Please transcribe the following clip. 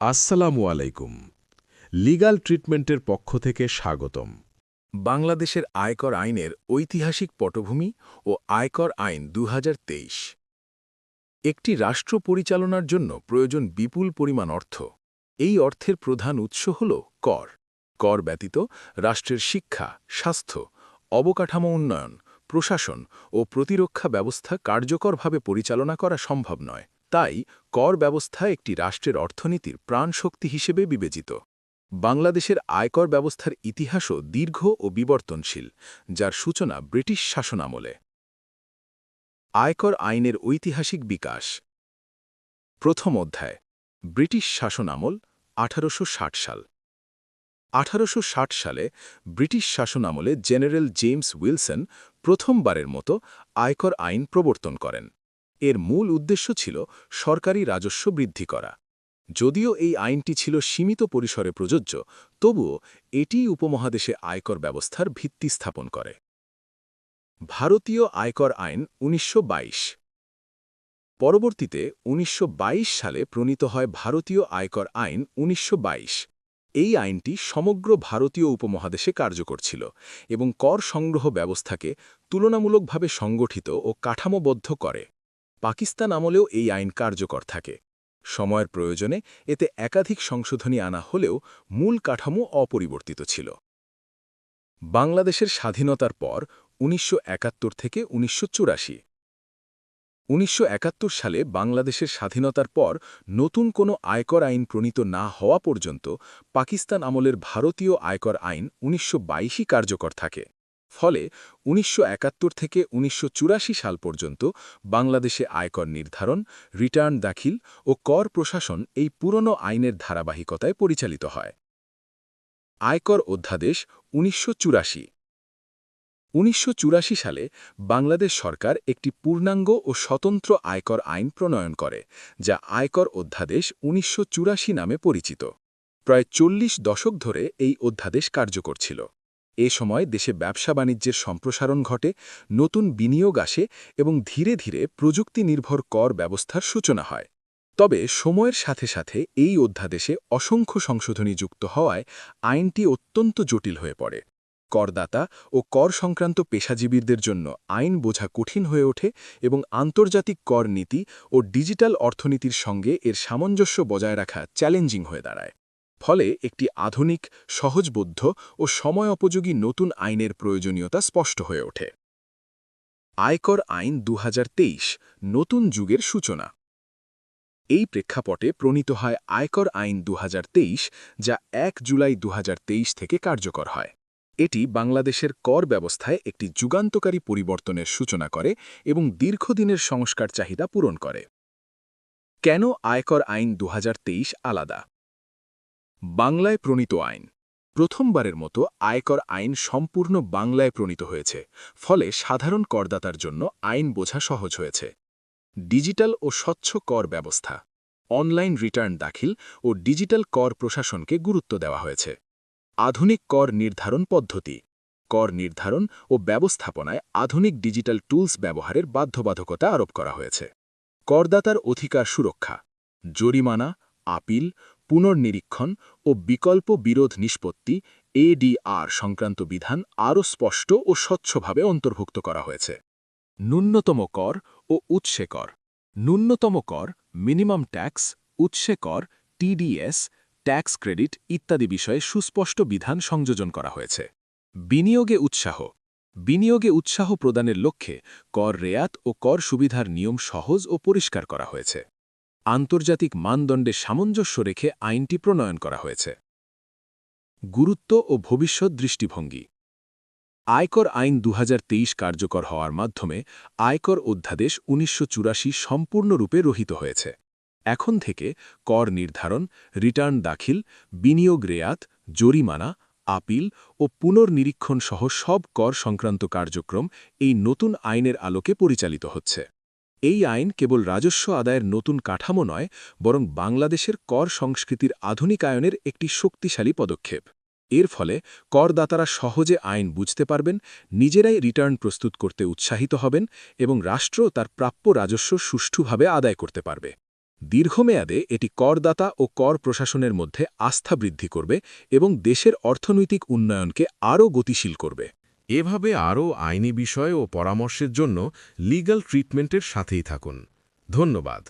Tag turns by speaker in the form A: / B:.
A: আসসালামু আলাইকুম। লিগাল ট্রিটমেন্টের পক্ষ থেকে স্বাগতম।
B: বাংলাদেশের আয়কর আইনের ঐতিহাসিক পটভূমি ও আয়কর আইন দু হাজার তেইশ। একটি রাষ্ট্র পরিচালনার জন্য প্রয়োজন বিপুল পরিমাণ অর্থ। এই অর্থের প্রধান উৎস হল কর। কর ব্যতীত রাষ্ট্রের শিক্ষা, স্বাস্থ্য, অবকাঠামো উন্নয়ন, প্রশাসন ও প্রতিরক্ষা ব্যবস্থা কার্যকরভাবে পরিচালনা করা সম্ভব নয়। তাই কর ব্যবস্থা একটি রাষ্ট্রের অর্থনীতির প্রাণশক্তি হিসেবে বিবেচিত। বাংলাদেশের আয়কর ব্যবস্থার ইতিহাসও দীর্ঘ ও বিবর্তনশীল, যার সূচনা ব্রিটিশ শাসনামলে। আয়কর আইনের ঐতিহাসিক বিকাশ। প্রথম অধ্যায়, ব্রিটিশ শাসনামল, আঠারোশ ষাট সাল। আঠারোশ ষাট সালে ব্রিটিশ শাসনামলে জেনারেল জেমস উইলসন প্রথমবারের মতো আয়কর আইন প্রবর্তন করেন। এর মূল উদ্দেশ্য ছিল সরকারি রাজস্ব বৃদ্ধি করা। যদিও এই আইনটি ছিল সীমিত পরিসরে প্রযোজ্য, তবুও এটি উপমহাদেশে আয়কর ব্যবস্থার ভিত্তি স্থাপন করে। ভারতীয় আয়কর আইন ১৯২২ পরবর্তীতে ১৯২২ সালে প্রণীত হয় ভারতীয় আয়কর আইন ১৯২২ এই আইনটি সমগ্র ভারতীয় উপমহাদেশে কার্যকর ছিল এবং কর সংগ্রহ ব্যবস্থাকে তুলনামূলকভাবে সংগঠিত ও কাঠামোবদ্ধ করে। পাকিস্তান আমলেও এই আইন কার্যকর থাকে। সময়ের প্রয়োজনে এতে একাধিক সংশোধনী আনা হলেও মূল কাঠামো অপরিবর্তিত ছিল। বাংলাদেশের স্বাধীনতার পর উনিশশো একাত্তর থেকে উনিশশো উনিশশো সালে বাংলাদেশের স্বাধীনতার পর নতুন কোনো আয়কর আইন প্রণীত না হওয়া পর্যন্ত পাকিস্তান আমলের ভারতীয় আয়কর আইন উনিশশো কার্যকর থাকে। ফলে উনিশশো একাত্তর থেকে উনিশশো চুরাশি সাল পর্যন্ত বাংলাদেশে আয়কর নির্ধারণ, রিটার্ন দাখিল ও কর প্রশাসন এই পুরনো আইনের ধারাবাহিকতায় পরিচালিত হয়। আয়কর অধ্যাদেশ উনিশশো উনিশশো সালে বাংলাদেশ সরকার একটি পূর্ণাঙ্গ ও স্বতন্ত্র আয়কর আইন প্রণয়ন করে, যা আয়কর অধ্যাদেশ উনিশশো চুরাশি নামে পরিচিত। প্রায় চল্লিশ দশক ধরে এই অধ্যাদেশ কার্যকর ছিল। এ সময় দেশে ব্যবসা বাণিজ্যের সম্প্রসারণ ঘটে, নতুন বিনিয়োগ আসে এবং ধীরে ধীরে প্রযুক্তি নির্ভর কর ব্যবস্থার সূচনা হয়। তবে সময়ের সাথে সাথে এই অধ্যাদেশে অসংখ্য সংশোধনী যুক্ত হওয়ায় আইনটি অত্যন্ত জটিল হয়ে পড়ে। করদাতা ও কর সংক্রান্ত পেশাজীবীদের জন্য আইন বোঝা কঠিন হয়ে ওঠে এবং আন্তর্জাতিক কর নীতি ও ডিজিটাল অর্থনীতির সঙ্গে এর সামঞ্জস্য বজায় রাখা চ্যালেঞ্জিং হয়ে দাঁড়ায়। ফলে একটি আধুনিক, সহজবোধ্য ও সময় উপযোগী নতুন আইনের প্রয়োজনীয়তা স্পষ্ট হয়ে ওঠে। আয়কর আইন দু হাজার তেইশ, নতুন যুগের সূচনা। এই প্রেক্ষাপটে প্রণীত হয় আয়কর আইন দু হাজার তেইশ, যা এক জুলাই দু হাজার তেইশ থেকে কার্যকর হয়। এটি বাংলাদেশের কর ব্যবস্থায় একটি যুগান্তকারী পরিবর্তনের সূচনা করে এবং দীর্ঘদিনের সংস্কার চাহিদা পূরণ করে। কেন আয়কর আইন দু হাজার তেইশ আলাদা? বাংলায় প্রণীত আইন। প্রথমবারের মতো আয়কর আইন সম্পূর্ণ বাংলায় প্রণীত হয়েছে, ফলে সাধারণ করদাতার জন্য আইন বোঝা সহজ হয়েছে। ডিজিটাল ও স্বচ্ছ কর ব্যবস্থা, অনলাইন রিটার্ন দাখিল ও ডিজিটাল কর প্রশাসনকে গুরুত্ব দেওয়া হয়েছে। আধুনিক কর নির্ধারণ পদ্ধতি, কর নির্ধারণ ও ব্যবস্থাপনায় আধুনিক ডিজিটাল টুলস ব্যবহারের বাধ্যবাধকতা আরোপ করা হয়েছে। করদাতার অধিকার সুরক্ষা, জরিমানা, আপিল পুনর্নিরীক্ষণ ও বিকল্প বিরোধ নিষ্পত্তি এডিআর সংক্রান্ত বিধান আরও স্পষ্ট ও স্বচ্ছভাবে অন্তর্ভুক্ত করা হয়েছে। ন্যূনতম কর ও উৎসে কর। ন্যূনতম কর, মিনিমাম ট্যাক্স, উৎসে কর, টিডিএস, ট্যাক্স ক্রেডিট ইত্যাদি বিষয়ে সুস্পষ্ট বিধান সংযোজন করা হয়েছে। বিনিয়োগে উৎসাহ। বিনিয়োগে উৎসাহ প্রদানের লক্ষ্যে কর রেয়াত ও কর সুবিধার নিয়ম সহজ ও পরিষ্কার করা হয়েছে। আন্তর্জাতিক মানদণ্ডে সামঞ্জস্য রেখে আইনটি প্রণয়ন করা হয়েছে। গুরুত্ব ও ভবিষ্যৎ দৃষ্টিভঙ্গি। আয়কর আইন দু হাজার তেইশ কার্যকর হওয়ার মাধ্যমে আয়কর অধ্যাদেশ উনিশশো চুরাশি সম্পূর্ণরূপে রহিত হয়েছে। এখন থেকে কর নির্ধারণ, রিটার্ন দাখিল, বিনিয়োগ রেয়াত, জরিমানা, আপিল ও পুনর্নিরীক্ষণ সহ সব কর সংক্রান্ত কার্যক্রম এই নতুন আইনের আলোকে পরিচালিত হচ্ছে। এই আইন কেবল রাজস্ব আদায়ের নতুন কাঠামো নয়, বরং বাংলাদেশের কর সংস্কৃতির আধুনিকায়নের একটি শক্তিশালী পদক্ষেপ। এর ফলে করদাতারা সহজে আইন বুঝতে পারবেন, নিজেরাই রিটার্ন প্রস্তুত করতে উৎসাহিত হবেন এবং রাষ্ট্র তার প্রাপ্য রাজস্ব সুষ্ঠুভাবে আদায় করতে পারবে। দীর্ঘমেয়াদে এটি করদাতা ও কর প্রশাসনের মধ্যে আস্থা বৃদ্ধি করবে এবং দেশের অর্থনৈতিক উন্নয়নকে আরও গতিশীল করবে।
A: এভাবে আরও আইনি বিষয় ও পরামর্শের জন্য লিগাল ট্রিটমেন্টের সাথেই থাকুন। ধন্যবাদ।